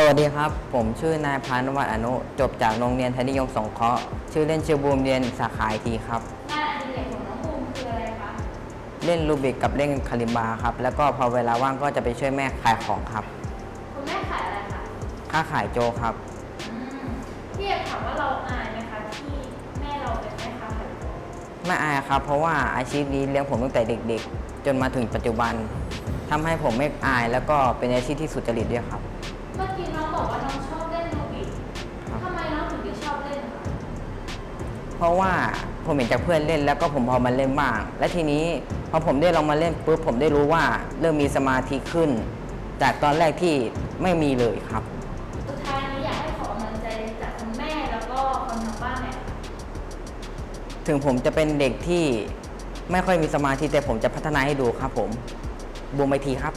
สวัสดีครับ ผมชื่อนายพานุวัฒน์อนุ จบจากโรงเรียนไทยนิยมสงเคราะห์ ชื่อเล่นชื่อบูมเรียนสาขาไอทีครับ งานอดิเรกของน้องภูมิคืออะไรคะ เล่นรูบิกกับเล่นคาลิมบาครับ แล้วก็พอเวลาว่างก็จะไปช่วยแม่ขายของครับ คุณแม่ขายอะไรคะค้าขายโจครับ อืมพี่อยากถามว่าเราอายไหมคะที่แม่เราเป็นแม่ค้าขายของไม่อายครับ เพราะว่าอาชีพนี้เลี้ยงผมตั้งแต่เด็ก ๆ จนมาถึงปัจจุบันทำให้ผมไม่อาย แล้วก็เป็นอาชีพที่สุจริตด้วยครับ เมื่อกี้น้องบอกว่าน้องชอบเล่นรูบิกครับทำไมน้องถึงได้ชอบเล่นคะเพราะว่าผมเห็นจากเพื่อนเล่นแล้วก็ผมพอมาเล่นบ้าง และทีนี้พอผมได้ลองมาเล่นปุ๊บผมได้รู้ว่าเริ่มมีสมาธิขึ้น จากตอนแรกที่ไม่มีเลยครับ สุดท้ายนี้อยากให้ขอกำลังใจจากคุณแม่แล้วก็คนทางบ้านหน่อยค่ะถึงผมจะเป็นเด็กที่ไม่ค่อยมีสมาธิแต่ผมจะพัฒนาให้ดูครับผมบูมไอทีครับ